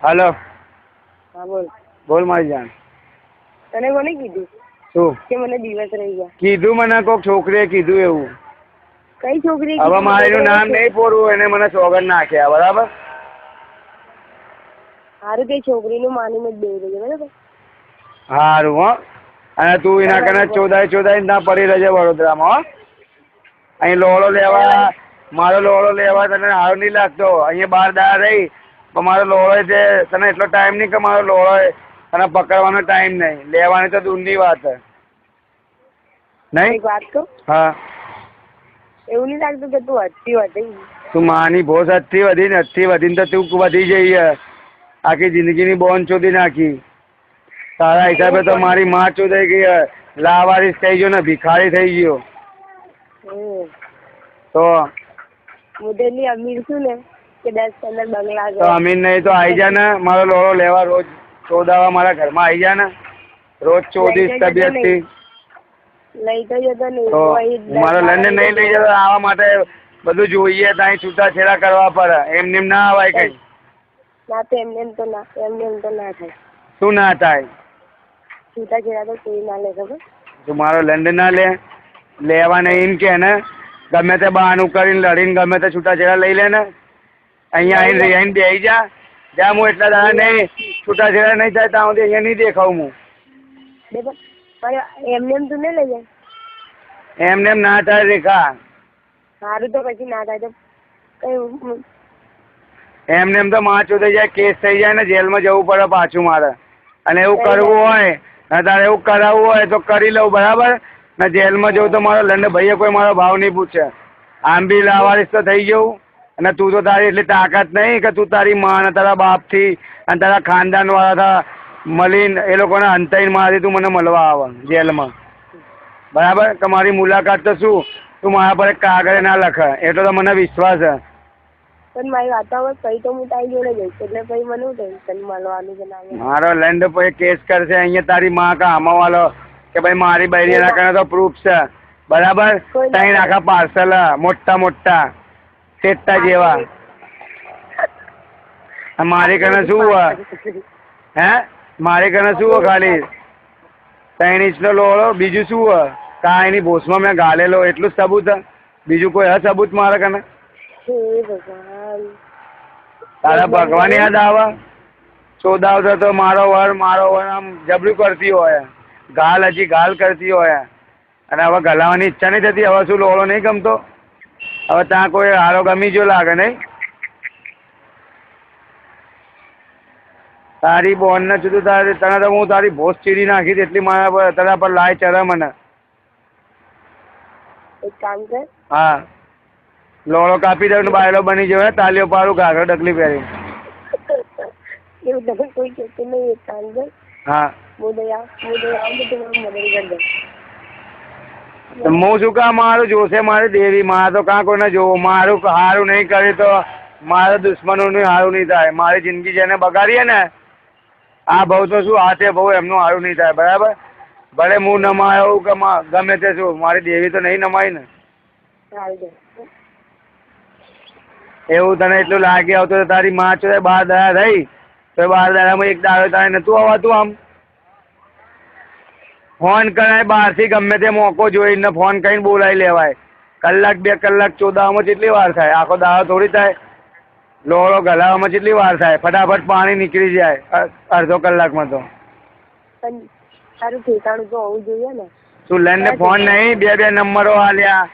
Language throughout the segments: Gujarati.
હાલો. હા બોલ. બોલ મારી જાન તને કોને કીધું? શું? કે મને દિવસ રહી ગયા. કીધું મને કોક છોકરીએ કીધું એવું. કઈ છોકરી હવે મારે એનું નામ નહીં પોરવું એને મને સોગન નાખ્યા બરાબર? સારું તે છોકરીનું માનીને મત બેહી રહેજે બરાબર? હારું હો. અને તું એના કને ચોદાય ચોદાય ના પડી રહેજે વડોદરામાં હો. અહીં લોળો લેવા મારો લોળો લેવા તને સારો નહીં લાગતો. અહીંયા બાર દાળ રહી પણ મારો લોળો છે તને એટલો ટાઈમ નહીં કે મારો લોળો તને પકડવાનો ટાઈમ નહીં. લેવાની તો દૂરની વાત નહીં? વાત કહું? હા. એવું નહીં લાગતું કે તું હસતી વધી. તું માની ભોસ હદથી વધી ને હદથી વધીને તો તું વધી જઈ આખી જિંદગીની બોન ચોદી નાખી. તારા હિસાબે તો મારી માં ચોદાઈ ગઈ હે. લાવારીસ થઈ ગયો ને ભિખારી થઈ ગયો. તો તો અમીર છું ને? કે દસ પંદર બંગલા તો અમીન નહીં તો આવી જા ને મારો લોડો લેવા રોજ ચોદાવા મારા ઘરમાં આવી જા ને રોજ ચોદીસ તબિયતથી લઈ તો જતો નહીં મારો લંડન નહીં લઈ જતો આવા માટે બધું જોઈએ ત્યાં છૂટાછેડા કરવા પડે. એમ ના આવાય કઈ. ના તો એમ નેમ તો ના એમ નેમ તો ના થાય. શું ના થાય? છૂટાછેડા તો કોઈ ના લે ખબર? તો મારો લંડન ના લે લેવા નહીં કે ને ગમે તે બહાનું કરીને લડીને ગમે તે છૂટાછેડા લઈ લે ને અહીંયા આવીને આવીને બેસી જા. જ્યાં હું એટલા દાડા નહીં છૂટાછેડા નહીં થાય ત્યાં સુધી અહીંયા નહીં દેખાવું હું. એમને એમ તું નહીં લઈ જાય? એમને એમ ના થાય રેખા. સારું તો પછી ના થાય તો કઈ એમને એમ તો માં થઈ જાય કેસ થઈ જાય ને જેલમાં જવું પડે પાછું મારે. અને એવું કરવું હોય ને તારે એવું કરાવવું હોય તો કરી લઉં બરાબર? ને જેલમાં જવું તો મારો લંડ ભાઈએ કોઈ મારો ભાવ નહીં પૂછે. આમ બી લાવારીસ તો થઈ જવું અને તું તો તારી એટલી તાકાત નહીં કે તું તારી માં અને તારા બાપથી અને તારા ખાનદાનવાળા મળીને એ લોકોને અંતરીન મારી તું મને મળવા આવે જેલમાં. બરાબર? કે મારી મુલાકાત તો શું? તું મારા પર કાગળે ના લખે. એટલો તો મને વિશ્વાસ છે. પણ મારી વાતાવરણ કઈ તો હું તારી જોડે જઈશ એટલે પછી મને ટેન્શન મળવાનું કે ના? મારો લેન્ડ પછી કેસ કરશે અહીંયા તારી માં કા વાળો કે ભાઈ મારી બૈરી ના કરે તો પ્રૂફ છે. બરાબર? ત્યાં આખા પાર્સલ મોટા મોટા. સેટ્ટા જેવા. મારી કને શું હોય હે? મારી કને શું હોય ખાલી? ત્રણ ઇંચનો લોળો બીજું શું હોય કા એની ભોસમાં મેં ગાલેલો એટલું જ સબૂત? બીજું કોઈ હ સબૂત મારા કને? તારા ભગવાન યાદ આવે? ચોદાવતા તો મારો વર મારો વર આમ જબરું કરતી હોય. ગાલ હજી ગાલ કરતી હોય. અને હવે ગલાવાની ઈચ્છા નહીં થતી હવે શું લોળો નહીં ગમતો? હવે ત્યાં કોઈ હારો ગમી જો લાગે નહીં. તારી બોન ને જુદું તારી તને તો હું તારી ભોસ ચીરી નાખી એટલી મારા પર તારા પર લાય ચરે મને. એક કામ કર. હા. લોળો કાપી દઉં ને બાયલો બની જવે તાલીઓ પાડું ઘાઘરો ડગલી પહેરી એવું તમે કોઈ કહેતું નહીં એક કામ કર. હા. મોદયા મોદયા આવું મને મદદ કરી દે તો હું શું કામ મારું જોશે મારી દેવી, મારે તો કાં કોઈને જોવું? મારું સારું નહીં કર્યું તો મારા દુશ્મનોનું સારું નહીં થાય. મારી જિંદગી જેને બગાડીએ ને, આ બહુ તો શું હાથે બહુ એમનું સારું નહીં થાય. બરાબર? ભલે હું નમાયો કે ગમે તે શું, મારી દેવી તો નહીં નમાય ને. એવું તને એટલું લાગે આવતું તારી માં છો બાર દયા થઈ તો બાર દયામાં એક દાડો તારે નતું આવતું આમ? ફોન કરાય બહારથી ગમે તે મોકો જોઈને ફોન કરીને બોલાવી લેવાય. કલાક બે કલાક ચોદાવામાં કેટલી વાર થાય આખો દાડો થોડી થાય. લોળો ગલાવામાં કેટલી વાર થાય ફટાફટ પાણી નીકળી જાય અડધો કલાકમાં તો. તારું ઠેકાણું તો હોવું જોઈએ ને. તું લઈને ફોન નહીં? બે બે નંબરો આલ્યા.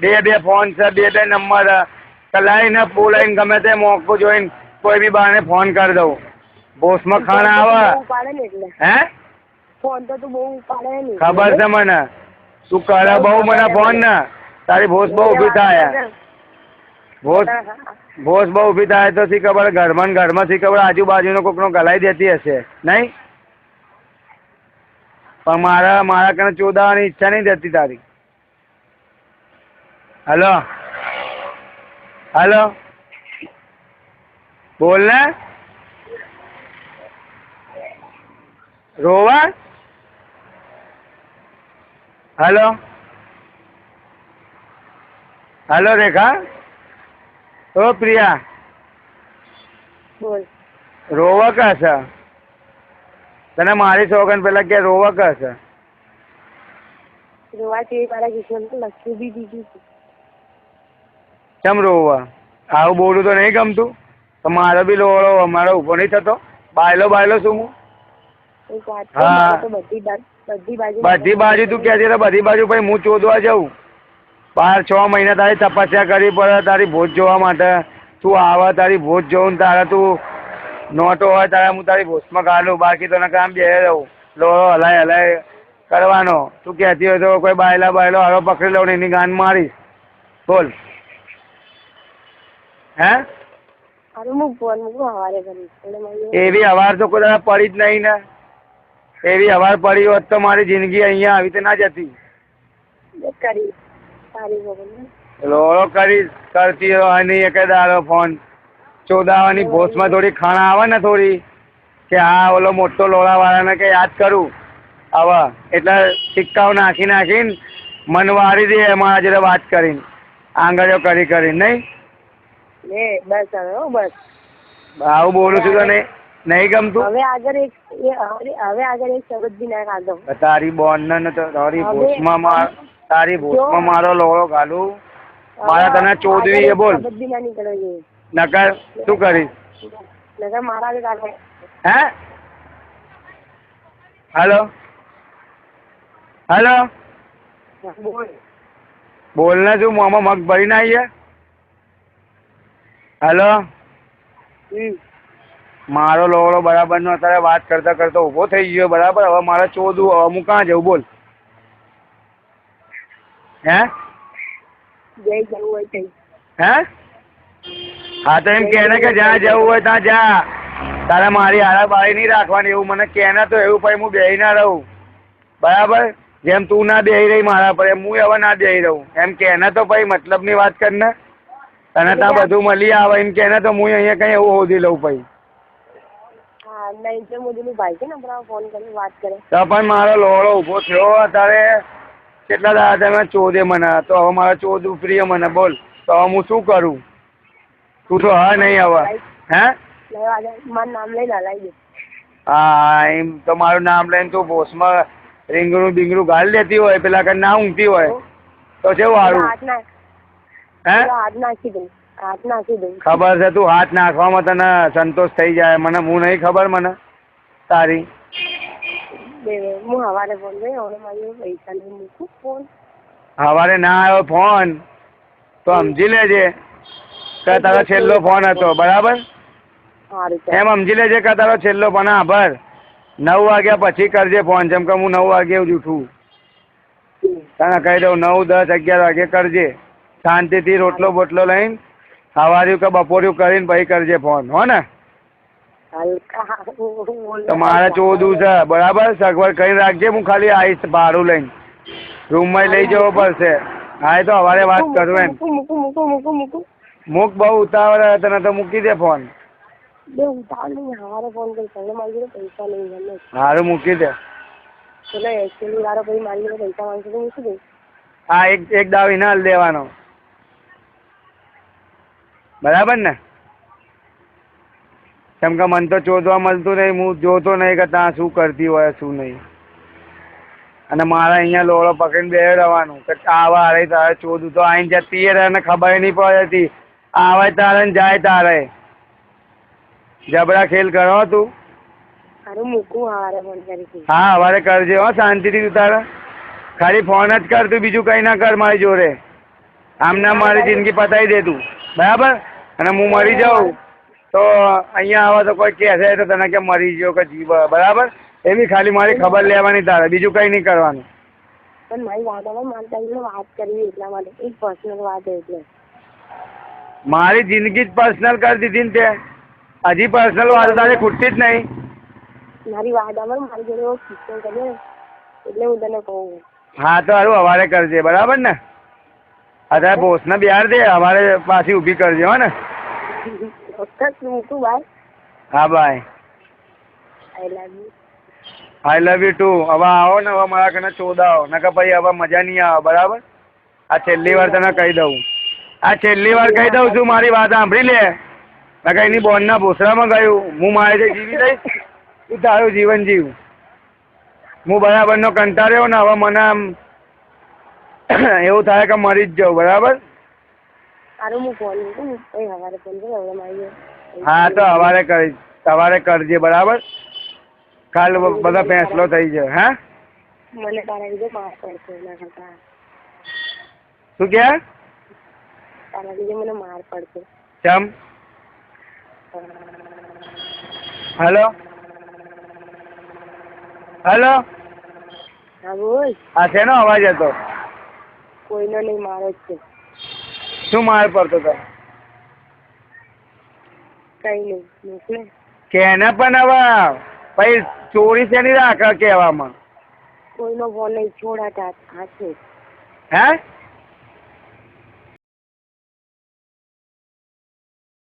બે બે ફોન છે બે બે નંબર. કલાઈને બોલાવીને ગમે તે મોકો જોઈને કોઈ બી બાને ફોન કરી દઉં. બોસમાં ખાણ ખાણા આવે. ને હે? ફોન તો તું બહુ ઉપાડે નહીં. ખબર છે મને? તું કરે બહુ મને ફોન ને. તારી ભોસ બહુ ઊભી થાય. ભોસ ભોસ બહુ ઊભી થાય તો શી ખબર? ઘરમાં ઘરમાં શી ખબર? આજુબાજુનો કોકનો ગલાઈ દેતી હશે. નહીં? પણ મારા મારા કને ચોદાવાની ઈચ્છા નહીં દેતી તારી. હલો? હલો? બોલ ને. રોવા? હલો? હલો રેખા? ઓ પ્રિયા? બોલ. રોવા કશે તને મારી સોગન પેલા કે રોવા કશે મારા બી દીધું છે કેમ રોવા? આવું બોલું તો નહીં ગમતું. તો મારો બી લોળો અમારો ઊભો નહીં થતો. બાયલો બાયલો શું હું? હા. તો બધી બધી બાજુ બધી બાજુ તું તો બધી બાજુ ભાઈ હું ચોદવા જાઉં. બાર છ મહિના તારી તપસ્યા કરવી પડે તારી ભોજ જોવા માટે. તું આવે તારી ભોજ જોઉં ને તારા તું નોટો હોય તારા હું તારી ભોજમાં કાઢું બાકી તો કામ બે રહું. લોળો હલાય હલાય કરવાનો. તું કહેતી હોય તો કોઈ બાયલા બાયલો હારો પકડી લઉં ને એની ગાન મારીશ. બોલ. હે? એવી અવાર તો કોઈ પડી જ નહીં ને. એવી અવાર પડી હોત તો મારી જિંદગી અહીંયા આવી રીતે ના જતી. લોળો કરી. કરતી હોય એક દાડો ફોન. ચોદાવાની ભોસમાં થોડી ખાણા આવે ને થોડી કે હા ઓલો મોટો લોળાવાળાને કે યાદ કરું? હવે એટલે સિક્કાઓ નાખી નાખીને મન વારી દે મારા જોડે વાત કરીને. આંગળીઓ કરી કરીને નહીં? બસ હવે બસ. આવું બોલું છું તો નહીં ગમતું? હવે આગળ એક હવે આગળ એક શબ્દ બી ના કાઢો તારી બોન ને તારી ભોસમાં માર તારી ભોસમાં મારો લોળો ઘાલું મારા તને ચોદવી એ બોલ. શબ્દ બી ના નીકળે નકર શું કરીશ? નકર મારા જ કાઢો હે? હેલો? હેલો? બોલ. બોલ ને શું મોમાં મગ ભરી ના આવીએ હેલો? હમ. મારો લોળો બરાબર નો અત્યારે વાત કરતા કરતા ઊભો થઈ ગયો બરાબર? હવે મારે ચોદવું હવે હું કાં જવું બોલ. હે? જઈ જવું હોય હે? હા તો એમ કે કે જ્યાં જવું હોય ત્યાં જા. તારે મારી હારા બાળી નહીં રાખવાની એવું મને કે તો એવું પછી હું બેહી ના રહું. બરાબર? જેમ તું ના બેહી રહી મારા પર એમ હું હવે ના બેહી રહું. એમ કે ને તો પછી મતલબની વાત કર ને તને ત્યાં બધું મળી આવે એમ કે ને તો હું અહીંયા કંઈ એવું હોધી લઉં પછી. હા નરેન્દ્ર મોદીનું ભાઈ છે ને હમણાં ફોન કરીને વાત કરે. તો પણ મારો લોહડો ઊભો થયો અત્યારે કેટલા દાદા તમે ચોદે મને તો હવે મારા ચોદ પ્રિય મને બોલ. તો હવે હું શું કરું? તું તો હા નહીં હવે હે? મારું નામ લઈને હલાવી હા એમ તો મારું નામ લઈને તું બોસમાં રીંગણું બીંગણું ગાળ લેતી હોય પેલા કઈ ના ઊંઘતી હોય. તો કેવું સારું ના હે? હાથ નાખી દઉં હાથ નાખી દઉં. ખબર છે તું હાથ નાખવામાં તને સંતોષ થઈ જાય. મને હું નહીં ખબર મને? તારી. હું સવારે ફોન કર્યો હવે મારી પૈસા નહીં મૂકું ફોન સવારે ના આવ્યો ફોન તો સમજી લેજે. કે તારો છેલ્લો ફોન હતો બરાબર? એમ સમજી લેજે કે તારો છેલ્લો ફોન આભાર નવ વાગ્યા પછી કરજે ફોન જેમ કે હું નવ વાગે જ ઉઠું. તને કહી દઉં નવ દસ અગિયાર વાગે કરજે. શાંતિથી રોટલો બોટલો લઈને સવાર્યું કે બપોર્યું કરીને પછી કરજે ફોન હો ને? મારે ચોદું છે બરાબર? સગવડ કરી રાખજે હું ખાલી આવીશ ભાડું લઈને. રૂમમાં લઈ જવો પડશે. હા તો સવારે વાત કરું એમ. મૂકું મૂકું મૂકું મૂકું મૂકું. મૂક બહુ ઉતાવળ તને તો મૂકી દે ફોન સારું મૂકી દે. હા એક એક દાવ ઇનાલ દેવાનો. બરાબર ને? કેમ કે મને તો ચોધવા મળતું નહીં હું જોતો નહીં કે ત્યાં શું કરતી હોય શું નહીં. અને મારા અહીંયા લોળો પકડીને બે રહેવાનું કે આવા હારે તારે ચોધું તો આઈને જતી રહે ને ખબર નહીં પડતી આવે તારે ને જાય તારે. જબરા ખેલ કરો તું. હા હવારે કરજે હો શાંતિથી તું તારે ખાલી ફોન જ કર તું બીજું કંઈ ના કર મારી જોડે. આમ ના મારી જિંદગી પતાવી દે તું. બરાબર? અને હું મરી જાઉં તો અહીંયા આવે તો કોઈ કહેશે તો તને કે મરી ગયો કે જીવ બરાબર? એવી ખાલી મારી ખબર લેવાની તારે બીજું કંઈ નહીં કરવાનું. પણ મારી વાત હવે મારે તારી વાત કરવી એટલા માટે એક પર્સનલ વાત છે એટલે. મારી જિંદગી જ પર્સનલ કરી દીધી ને તે. હજી પર્સનલ વાત તારે ખૂટતી જ નહીં. મારી વાત હવે મારી જોડે કિસ્સો કર્યો એટલે હું તને કહું. હા તો હારું હવારે કરજે બરાબર ને? અત્યારે બોસને બિહાર દે અમારે પાછી ઊભી કરજો હો ને. ભાઈ હા bye. I love you too હવે આવો ને હવે મારા કને ચોદાવો. નકર પછી હવે મજા નહીં આવે બરાબર? આ છેલ્લી વાર તને કહી દઉં. આ છેલ્લી વાર કહી દઉં છું મારી વાત સાંભળી લે. નકર એની બોનના ભૂસરામાં ગયું. હું મારે જે જીવી દઈશ તું તારું જીવન જીવ. હું બરાબરનો કંટાળ્યો ને હવે મને આમ એવું થાય કે મરી જ જાઉં બરાબર? હું તો સવારે કરીશ સવારે કરજે બરાબર? કાલ બધા ફેંસલો થઈ જાય હા? મને તારા માર પડશે એના કરતા. શું કે? તારા મને માર પડશે ચમ? હેલો? હેલો? હા બોલ. આ શેનો અવાજ હતો? કોઈનો નહીં મારે છે. શું માર પડતો હતો કઈ નહીં મોકલે. કેને પણ હવે પછી ચોરી શેની રાખ કહેવામાં. કોઈનો ફોન નહીં છોડાતા છે. હે?